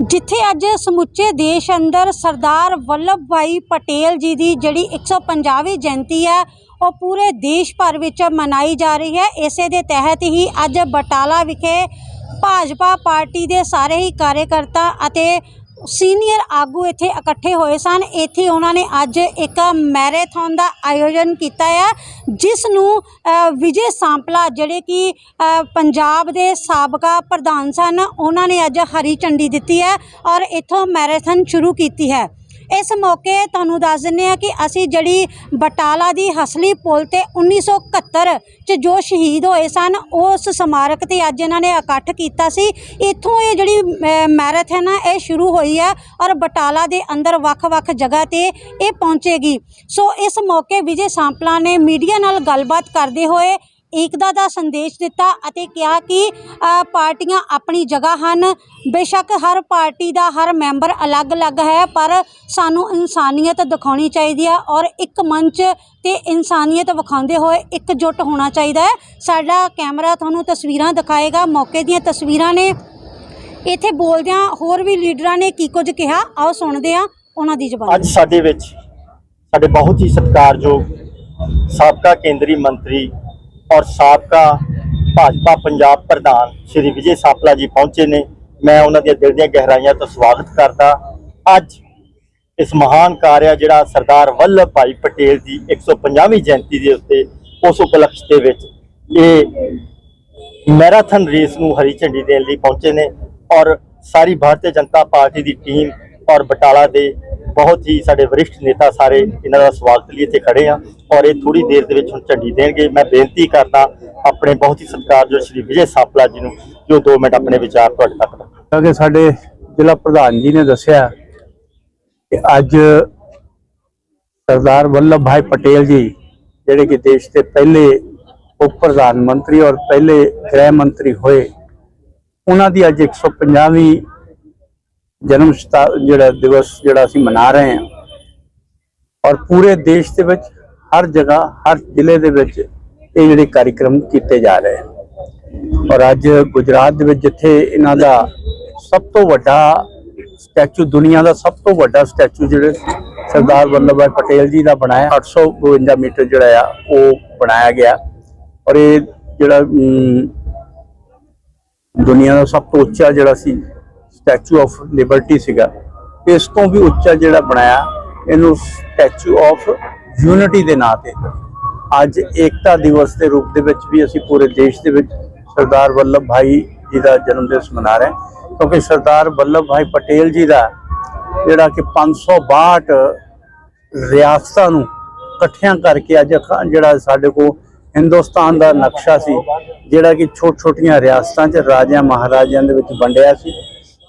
ਜਿੱਥੇ ਅੱਜ ਸਮੁੱਚੇ ਦੇਸ਼ ਅੰਦਰ ਸਰਦਾਰ ਵੱਲਭ ਭਾਈ ਪਟੇਲ ਜੀ ਦੀ ਜਿਹੜੀ 150ਵੀਂ ਜਯੰਤੀ ਹੈ, ਉਹ ਪੂਰੇ ਦੇਸ਼ ਭਰ ਵਿੱਚ ਮਨਾਈ ਜਾ ਰਹੀ ਹੈ। ਇਸੇ ਦੇ ਤਹਿਤ ਹੀ ਅੱਜ ਬਟਾਲਾ ਵਿਖੇ ਭਾਜਪਾ ਪਾਰਟੀ ਦੇ ਸਾਰੇ ਹੀ ਕਾਰਜਕਰਤਾ ਅਤੇ ਸੀਨੀਅਰ ਆਗੂ ਇੱਥੇ ਇਕੱਠੇ ਹੋਏ ਸਨ। ਇੱਥੇ ਉਹਨਾਂ ਨੇ ਅੱਜ ਇੱਕ ਮੈਰਾਥਨ ਦਾ ਆਯੋਜਨ ਕੀਤਾ ਹੈ ਜਿਸ ਨੂੰ ਵਿਜੇ ਸਾਂਪਲਾ ਜਿਹੜੇ ਕਿ ਪੰਜਾਬ ਦੇ ਸਾਬਕਾ ਪ੍ਰਧਾਨ ਸਨ, ਉਹਨਾਂ ਨੇ ਅੱਜ ਹਰੀ ਝੰਡੀ ਦਿੱਤੀ ਹੈ ਔਰ ਇੱਥੋਂ ਮੈਰਾਥਨ ਸ਼ੁਰੂ ਕੀਤੀ ਹੈ। ਇਸ ਮੌਕੇ ਤੁਹਾਨੂੰ ਦੱਸ ਦਿੰਦੇ ਆ ਕਿ ਅਸੀਂ ਜਿਹੜੀ ਬਟਾਲਾ ਦੀ ਹਸਲੀ ਪੁਲ ਤੇ 1971 ਚ ਜੋ ਸ਼ਹੀਦ ਹੋਏ ਸਨ ਉਸ ਸਮਾਰਕ ਤੇ ਅੱਜ ਇਹਨਾਂ ਨੇ ਇਕੱਠ ਕੀਤਾ ਸੀ। ਇੱਥੋਂ ਇਹ ਜਿਹੜੀ ਅ, ਮੈਰਾਥਨ ਹੈ ਇਹ ਸ਼ੁਰੂ ਹੋਈ ਹੈ ਔਰ ਬਟਾਲਾ ਦੇ ਅੰਦਰ ਵੱਖ-ਵੱਖ ਜਗ੍ਹਾ ਤੇ ਇਹ ਪਹੁੰਚੇਗੀ। ਸੋ ਇਸ ਮੌਕੇ ਵਿਜੇ ਸਾਂਪਲਾ ਨੇ ਮੀਡੀਆ ਨਾਲ ਗੱਲਬਾਤ ਕਰਦੇ ਹੋਏ ਏਕਤਾ ਦਾ ਸੰਦੇਸ਼ ਦਿੱਤਾ ਅਤੇ ਕਿਹਾ ਕਿ ਪਾਰਟੀਆਂ ਆਪਣੀ ਜਗ੍ਹਾ ਹਨ। ਬੇਸ਼ੱਕ ਹਰ ਪਾਰਟੀ ਦਾ ਹਰ ਮੈਂਬਰ ਅਲੱਗ-ਅਲੱਗ ਹੈ, ਪਰ ਸਾਨੂੰ ਇਨਸਾਨੀਅਤ ਦਿਖਾਉਣੀ ਚਾਹੀਦੀ ਹੈ ਔਰ ਇੱਕ ਮੰਚ ਤੇ ਇਨਸਾਨੀਅਤ ਵਿਖਾਉਂਦੇ ਹੋਏ ਇਕਜੁੱਟ ਹੋਣਾ ਚਾਹੀਦਾ ਹੈ। ਸਾਡਾ ਕੈਮਰਾ ਤੁਹਾਨੂੰ ਤਸਵੀਰਾਂ ਦਿਖਾਏਗਾ। ਮੌਕੇ ਦੀਆਂ ਤਸਵੀਰਾਂ ਨੇ। ਇੱਥੇ ਬੋਲਦਿਆਂ ਹੋਰ ਵੀ ਲੀਡਰਾਂ ਨੇ ਕੀ ਕੁਝ ਕਿਹਾ। ਆਓ ਸੁਣਦੇ ਹਾਂ ਉਹਨਾਂ ਦੀ ਜ਼ੁਬਾਨ। ਅੱਜ ਸਾਡੇ ਵਿੱਚ ਸਾਡੇ ਬਹੁਤ ਹੀ ਸਤਿਕਾਰਯੋਗ ਸਾਬਕਾ ਕੇਂਦਰੀ ਮੰਤਰੀ ਔਰ ਸਾਬਕਾ ਭਾਜਪਾ ਪੰਜਾਬ ਪ੍ਰਧਾਨ ਸ਼੍ਰੀ ਵਿਜੇ ਸਾਪਲਾ ਜੀ ਪਹੁੰਚੇ ਨੇ। ਮੈਂ ਉਹਨਾਂ ਦੀਆਂ ਦਿਲ ਦੀਆਂ ਗਹਿਰਾਈਆਂ ਤੋਂ ਸਵਾਗਤ ਕਰਦਾ। ਅੱਜ ਇਸ ਮਹਾਨ ਕਾਰਿਆ ਜਿਹੜਾ ਸਰਦਾਰ ਵੱਲਭ ਭਾਈ ਪਟੇਲ ਦੀ 150ਵੀਂ ਜਯੰਤੀ ਦੇ ਉੱਤੇ ਉਸ ਉਪਲਕਸ਼ ਦੇ ਵਿੱਚ ਇਹ ਮੈਰਾਥਨ ਰੇਸ ਨੂੰ ਹਰੀ ਝੰਡੀ ਦੇਣ ਲਈ ਪਹੁੰਚੇ ਨੇ ਔਰ ਸਾਰੀ ਭਾਰਤੀ ਜਨਤਾ ਪਾਰਟੀ ਦੀ ਟੀਮ ਔਰ ਬਟਾਲਾ ਦੇ ਬਹੁਤ ਹੀ ਸਾਡੇ ਵਰਿਸ਼ਠ ਨੇਤਾ ਸਾਰੇ ਇਹਨਾਂ ਦਾ ਸਵਾਗਤ ਲਈ ਇੱਥੇ ਖੜੇ ਆ ਔਰ ਇਹ ਥੋੜੀ ਦੇਰ ਦੇ ਵਿੱਚ ਹੁਣ ਝੰਡੀ ਦੇਣਗੇ। ਮੈਂ ਬੇਨਤੀ ਕਰਦਾ ਆਪਣੇ ਬਹੁਤ ਹੀ ਸਤਿਕਾਰਯੋਗ ਸ਼੍ਰੀ ਵਿਜੇ ਸਾਪਲਾ ਜੀ ਨੂੰ ਜੋ 2 ਮਿੰਟ ਆਪਣੇ ਵਿਚਾਰ ਤੁਹਾਡੇ ਤੱਕ ਰੱਖਣ ਕਿ ਸਾਡੇ ਜ਼ਿਲ੍ਹਾ ਪ੍ਰਧਾਨ ਜੀ ਨੇ ਦੱਸਿਆ ਕਿ ਅੱਜ ਸਰਦਾਰ ਵੱਲਭ ਭਾਈ ਪਟੇਲ ਜੀ, ਜਿਹੜੇ ਕਿ ਦੇਸ਼ ਦੇ ਪਹਿਲੇ ਉਪ ਪ੍ਰਧਾਨ ਮੰਤਰੀ ਔਰ ਪਹਿਲੇ ਗ੍ਰਹਿ ਮੰਤਰੀ ਹੋਏ, ਉਹਨਾਂ ਦੀ ਅੱਜ 150ਵੀਂ ਜਨਮ ਸ਼ਤਾ ਜਿਹੜਾ ਦਿਵਸ ਜਿਹੜਾ ਅਸੀਂ ਮਨਾ ਰਹੇ ਹਾਂ। ਔਰ ਪੂਰੇ ਦੇਸ਼ ਦੇ ਵਿੱਚ ਹਰ ਜਗ੍ਹਾ ਹਰ ਜ਼ਿਲ੍ਹੇ ਦੇ ਵਿੱਚ ਇਹ ਜਿਹੜੇ ਕਾਰਜਕ੍ਰਮ ਕੀਤੇ ਜਾ ਰਹੇ ਹਨ। ਔਰ ਅੱਜ ਗੁਜਰਾਤ ਦੇ ਵਿੱਚ ਜਿੱਥੇ ਇਹਨਾਂ ਦਾ ਸਭ ਤੋਂ ਵੱਡਾ ਸਟੈਚੂ ਦੁਨੀਆ ਦਾ ਸਭ ਤੋਂ ਵੱਡਾ ਸਟੈਚੂ ਜਿਹੜੇ ਸਰਦਾਰ ਵੱਲਭ ਭਾਈ ਪਟੇਲ ਜੀ ਦਾ ਬਣਾਇਆ 852 ਮੀਟਰ ਜਿਹੜਾ ਆ ਉਹ ਬਣਾਇਆ ਗਿਆ। ਔਰ ਇਹ ਜਿਹੜਾ ਅਮ, ਦੁਨੀਆ ਦਾ ਸਭ ਤੋਂ ਉੱਚਾ ਜਿਹੜਾ ਸੀ ਸਟੈਚੂ ਆਫ ਲਿਬਰਟੀ ਸੀਗਾ। ਇਸ ਤੋਂ ਵੀ ਉੱਚਾ ਜਿਹੜਾ ਬਣਾਇਆ, ਇਹਨੂੰ ਸਟੈਚੂ ਆਫ ਯੂਨਿਟੀ ਦੇ ਨਾਂ ਤੇ। ਅੱਜ ਏਕਤਾ ਦਿਵਸ ਦੇ ਰੂਪ ਦੇ ਵਿੱਚ ਵੀ ਅਸੀਂ ਪੂਰੇ ਦੇਸ਼ ਦੇ ਵਿੱਚ ਸਰਦਾਰ ਵੱਲਭ ਭਾਈ ਜੀ ਦਾ ਜਨਮ ਦਿਵਸ ਮਨਾ ਰਹੇ ਹਾਂ। ਕਿਉਂਕਿ ਸਰਦਾਰ ਵੱਲਭ ਭਾਈ ਪਟੇਲ ਜੀ ਦਾ ਜਿਹੜਾ ਕਿ 562 ਰਿਆਸਤਾਂ ਨੂੰ ਇਕੱਠਿਆਂ ਕਰਕੇ ਅੱਜ ਜਿਹੜਾ ਸਾਡੇ ਕੋਲ ਹਿੰਦੁਸਤਾਨ ਦਾ ਨਕਸ਼ਾ ਸੀ, ਜਿਹੜਾ ਕਿ ਛੋਟ ਛੋਟੀਆਂ ਰਿਆਸਤਾਂ 'ਚ ਰਾਜਿਆਂ ਮਹਾਰਾਜਿਆਂ ਦੇ ਵਿੱਚ ਵੰਡਿਆ ਸੀ।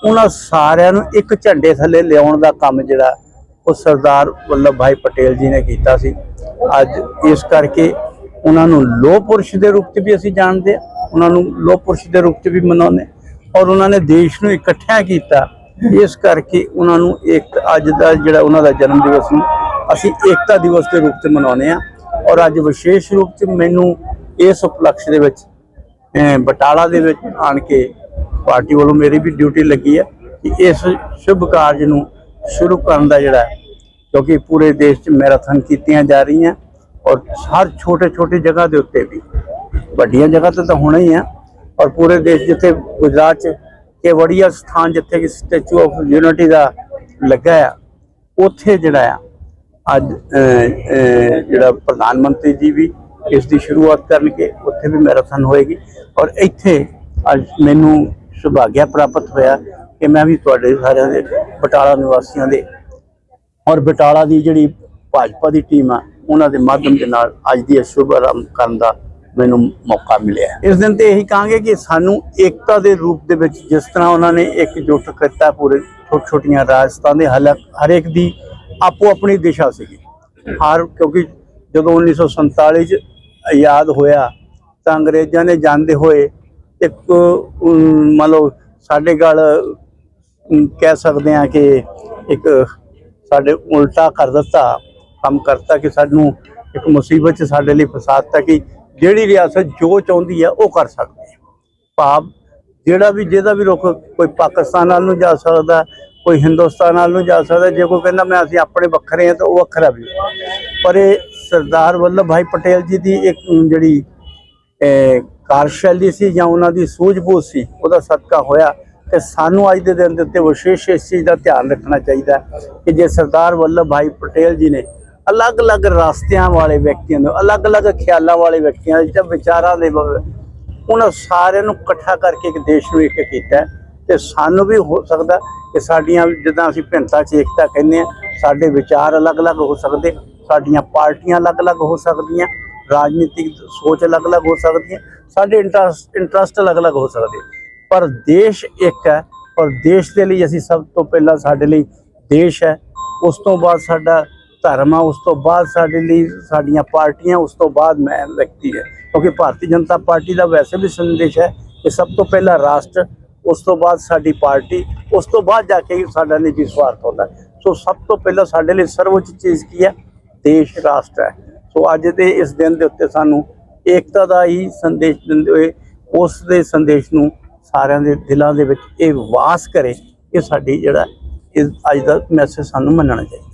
ਉਹਨਾਂ ਸਾਰਿਆਂ ਨੂੰ ਇੱਕ ਝੰਡੇ ਥੱਲੇ ਲਿਆਉਣ ਦਾ ਕੰਮ ਜਿਹੜਾ ਉਹ ਸਰਦਾਰ ਵੱਲਭ ਭਾਈ ਪਟੇਲ ਜੀ ਨੇ ਕੀਤਾ ਸੀ। ਅੱਜ ਇਸ ਕਰਕੇ ਉਹਨਾਂ ਨੂੰ ਲੋਹ ਪੁਰਸ਼ ਦੇ ਰੂਪ 'ਚ ਵੀ ਅਸੀਂ ਜਾਣਦੇ ਆ ਉਹਨਾਂ ਨੂੰ ਲੋਹ ਪੁਰਸ਼ ਦੇ ਰੂਪ 'ਚ ਵੀ ਮਨਾਉਂਦੇ ਔਰ ਉਹਨਾਂ ਨੇ ਦੇਸ਼ ਨੂੰ ਇਕੱਠਿਆਂ ਕੀਤਾ। ਇਸ ਕਰਕੇ ਉਹਨਾਂ ਨੂੰ ਇੱਕ ਅੱਜ ਦਾ ਜਿਹੜਾ ਉਹਨਾਂ ਦਾ ਜਨਮ ਦਿਵਸ ਨੂੰ ਅਸੀਂ ਏਕਤਾ ਦਿਵਸ ਦੇ ਰੂਪ 'ਚ ਮਨਾਉਂਦੇ ਆ ਔਰ ਅੱਜ ਵਿਸ਼ੇਸ਼ ਰੂਪ 'ਚ ਮੈਨੂੰ ਇਸ ਉਪਲਕਸ਼ ਦੇ ਵਿੱਚ ਬਟਾਲਾ ਦੇ ਵਿੱਚ ਆਣ ਕੇ ਪਾਰਟੀ ਵੱਲੋਂ ਮੇਰੀ ਵੀ ਡਿਊਟੀ ਲੱਗੀ ਹੈ ਕਿ ਇਸ ਸ਼ੁਭ ਕਾਰਜ ਨੂੰ ਸ਼ੁਰੂ ਕਰਨ ਦਾ ਜਿਹੜਾ ਕਿਉਂਕਿ ਪੂਰੇ ਦੇਸ਼ 'ਚ ਮੈਰਾਥਨ ਕੀਤੀਆਂ ਜਾ ਰਹੀਆਂ ਔਰ ਹਰ ਛੋਟੇ ਛੋਟੇ ਜਗ੍ਹਾ ਦੇ ਉੱਤੇ ਵੀ। ਵੱਡੀਆਂ ਜਗ੍ਹਾ ਤੇ ਤਾਂ ਹੋਣਾ ਹੀ ਆ ਔਰ ਪੂਰੇ ਦੇਸ਼ ਜਿੱਥੇ ਗੁਜਰਾਤ 'ਚ ਕੇਵੜੀਆ ਸਥਾਨ ਜਿੱਥੇ ਕਿ ਸਟੈਚੂ ਆਫ ਯੂਨਿਟੀ ਦਾ ਲੱਗਾ ਆ, ਉੱਥੇ ਜਿਹੜਾ ਆ, ਅੱਜ ਜਿਹੜਾ ਪ੍ਰਧਾਨ ਮੰਤਰੀ ਜੀ ਵੀ ਇਸ ਦੀ ਸ਼ੁਰੂਆਤ ਕਰਨਗੇ, ਉੱਥੇ ਵੀ ਮੈਰਾਥਨ ਹੋਏਗੀ ਔਰ ਇੱਥੇ ਅੱਜ ਮੈਨੂੰ ਸੁਭਾਗਿਆ ਪ੍ਰਾਪਤ ਹੋਇਆ ਕਿ ਮੈਂ ਵੀ ਤੁਹਾਡੇ ਸਾਰਿਆਂ ਦੇ ਬਟਾਲਾ ਨਿਵਾਸੀਆਂ ਦੇ ਔਰ ਬਟਾਲਾ ਦੀ ਜਿਹੜੀ ਭਾਜਪਾ ਦੀ ਟੀਮ ਆ, ਉਹਨਾਂ ਦੇ ਮਾਧਿਅਮ ਦੇ ਨਾਲ ਅੱਜ ਦੀ ਇਹ ਸ਼ੁਭ ਆਰੰਭ ਕਰਨ ਦਾ ਮੈਨੂੰ ਮੌਕਾ ਮਿਲਿਆ। ਇਸ ਦਿਨ ਤੇ ਇਹੀ ਕਹਾਂਗੇ ਕਿ ਸਾਨੂੰ ਏਕਤਾ ਦੇ ਰੂਪ ਦੇ ਵਿੱਚ ਜਿਸ ਤਰ੍ਹਾਂ ਉਹਨਾਂ ਨੇ ਇਕਜੁੱਟ ਕੀਤਾ ਪੂਰੇ ਛੋਟ ਛੋਟੀਆਂ ਰਾਜਸਥਾਨ ਦੇ ਹਲਕ, ਹਰੇਕ ਦੀ ਆਪੋ ਆਪਣੀ ਦਿਸ਼ਾ ਸੀਗੀ। ਹਰ ਕਿਉਂਕਿ ਜਦੋਂ 1947 ਚ ਆਜ਼ਾਦ ਹੋਇਆ ਤਾਂ ਅੰਗਰੇਜ਼ਾਂ ਨੇ ਜਾਂਦੇ ਹੋਏ ਇੱਕ ਮੰਨ ਲਓ ਸਾਡੇ ਗੱਲ ਕਹਿ ਸਕਦੇ ਆ ਕਿ ਇੱਕ ਸਾਡੇ ਉਲਟਾ ਕਰ ਦਿੱਤਾ, ਕੰਮ ਕਰਤਾ ਕਿ ਸਾਨੂੰ ਇੱਕ ਮੁਸੀਬਤ 'ਚ ਸਾਡੇ ਲਈ ਫਸਾਤਾ ਕਿ ਜਿਹੜੀ ਰਿਆਸਤ ਜੋ ਚਾਹੁੰਦੀ ਆ ਉਹ ਕਰ ਸਕਦੀ ਹੈ ਭਾਵ ਜਿਹੜਾ ਵੀ, ਜਿਹਦਾ ਵੀ ਰੁਖ ਕੋਈ ਪਾਕਿਸਤਾਨ ਨਾਲ ਨੂੰ ਜਾ ਸਕਦਾ, ਕੋਈ ਹਿੰਦੁਸਤਾਨ ਨਾਲ ਨੂੰ ਜਾ ਸਕਦਾ, ਜੇ ਕੋਈ ਕਹਿੰਦਾ ਮੈਂ ਅਸੀਂ ਆਪਣੇ ਵੱਖਰੇ ਹਾਂ ਤਾਂ ਉਹ ਵੱਖਰਾ ਵੀ ਪਰ ਇਹ ਸਰਦਾਰ ਵੱਲਭ ਭਾਈ ਪਟੇਲ ਜੀ ਦੀ ਇੱਕ ਜਿਹੜੀ ਅਹ, ਕਾਰਜਸ਼ੈਲੀ ਸੀ ਜਾਂ ਉਹਨਾਂ ਦੀ ਸੂਝ-ਬੂਝ ਸੀ ਉਹਦਾ ਸਦਕਾ ਹੋਇਆ ਤੇ ਸਾਨੂੰ ਅੱਜ ਦੇ ਦਿਨ ਦੇ ਉੱਤੇ ਵਿਸ਼ੇਸ਼ ਇਸ ਚੀਜ਼ ਦਾ ਧਿਆਨ ਰੱਖਣਾ ਚਾਹੀਦਾ ਕਿ ਜੇ ਸਰਦਾਰ ਵੱਲਭ ਭਾਈ ਪਟੇਲ ਜੀ ਨੇ ਅਲੱਗ-ਅਲੱਗ ਰਸਤਿਆਂ ਵਾਲੇ ਵਿਅਕਤੀਆਂ ਨੂੰ ਅਲੱਗ-ਅਲੱਗ ਖਿਆਲਾਂ ਵਾਲੇ ਵਿਅਕਤੀਆਂ ਦੇ ਵਿਚਾਰਾਂ ਦੇ ਉਹਨਾਂ ਸਾਰਿਆਂ ਨੂੰ ਇਕੱਠਾ ਕਰਕੇ ਇੱਕ ਦੇਸ਼ ਨੂੰ ਇੱਕ ਕੀਤਾ ਹੈ ਤੇ ਸਾਨੂੰ ਵੀ ਹੋ ਸਕਦਾ ਕਿ ਸਾਡੀਆਂ ਜਿੱਦਾਂ ਅਸੀਂ ਭਿੰਨਤਾ ਚ ਏਕਤਾ ਕਹਿੰਦੇ ਆ ਸਾਡੇ ਵਿਚਾਰ ਅਲੱਗ-ਅਲੱਗ ਹੋ ਸਕਦੇ ਸਾਡੀਆਂ ਪਾਰਟੀਆਂ ਅਲੱਗ-ਅਲੱਗ ਹੋ ਸਕਦੀਆਂ ਰਾਜਨੀਤਿਕ ਸੋਚ ਅਲੱਗ-ਅਲੱਗ ਹੋ ਸਕਦੀ ਹੈ, ਸਾਡੇ ਇੰਟਰਸਟ ਇੰਟਰਸਟ ਅਲੱਗ-ਅਲੱਗ ਹੋ ਸਕਦੇ ਪਰ ਦੇਸ਼ ਇੱਕ ਹੈ ਪਰ ਦੇਸ਼ ਦੇ ਲਈ ਅਸੀਂ ਸਭ ਤੋਂ ਪਹਿਲਾਂ ਸਾਡੇ ਲਈ ਦੇਸ਼ ਹੈ। ਉਸ ਤੋਂ ਬਾਅਦ ਸਾਡਾ ਧਰਮ ਆ ਉਸ ਤੋਂ ਬਾਅਦ ਸਾਡੇ ਲਈ ਸਾਡੀਆਂ ਪਾਰਟੀਆਂ, ਉਸ ਤੋਂ ਬਾਅਦ ਮੈਂ ਵਿਅਕਤੀ ਹੈ। ਕਿਉਂਕਿ ਭਾਰਤੀ ਜਨਤਾ ਪਾਰਟੀ ਦਾ ਵੈਸੇ ਵੀ ਸੰਦੇਸ਼ ਹੈ ਕਿ ਸਭ ਤੋਂ ਪਹਿਲਾਂ ਰਾਸ਼ਟਰ, ਉਸ ਤੋਂ ਬਾਅਦ ਸਾਡੀ ਪਾਰਟੀ, ਉਸ ਤੋਂ ਬਾਅਦ ਜਾ ਕੇ ਹੀ ਸਾਡਾ ਨਿੱਜੀ ਸਵਾਰਥ ਹੁੰਦਾ ਸੋ ਸਭ ਤੋਂ ਪਹਿਲਾਂ ਸਾਡੇ ਲਈ ਸਰਵਉੱਚ ਚੀਜ਼ ਕੀ ਹੈ? ਦੇਸ਼, ਰਾਸ਼ਟਰ ਹੈ। ਸੋ ਅੱਜ ਦੇ ਇਸ ਦਿਨ ਦੇ ਉੱਤੇ ਸਾਨੂੰ ਏਕਤਾ ਦਾ ਹੀ ਸੰਦੇਸ਼ ਦਿੰਦੇ ਹੋਏ ਉਸ ਦੇ ਸੰਦੇਸ਼ ਨੂੰ ਸਾਰਿਆਂ ਦੇ ਦਿਲਾਂ ਦੇ ਵਿੱਚ ਇਹ ਵਾਸ ਕਰੇ, ਇਹ ਸਾਡੀ ਜਿਹੜਾ ਇਹ ਅੱਜ ਦਾ ਮੈਸੇਜ ਸਾਨੂੰ ਮੰਨਣਾ ਚਾਹੀਦਾ।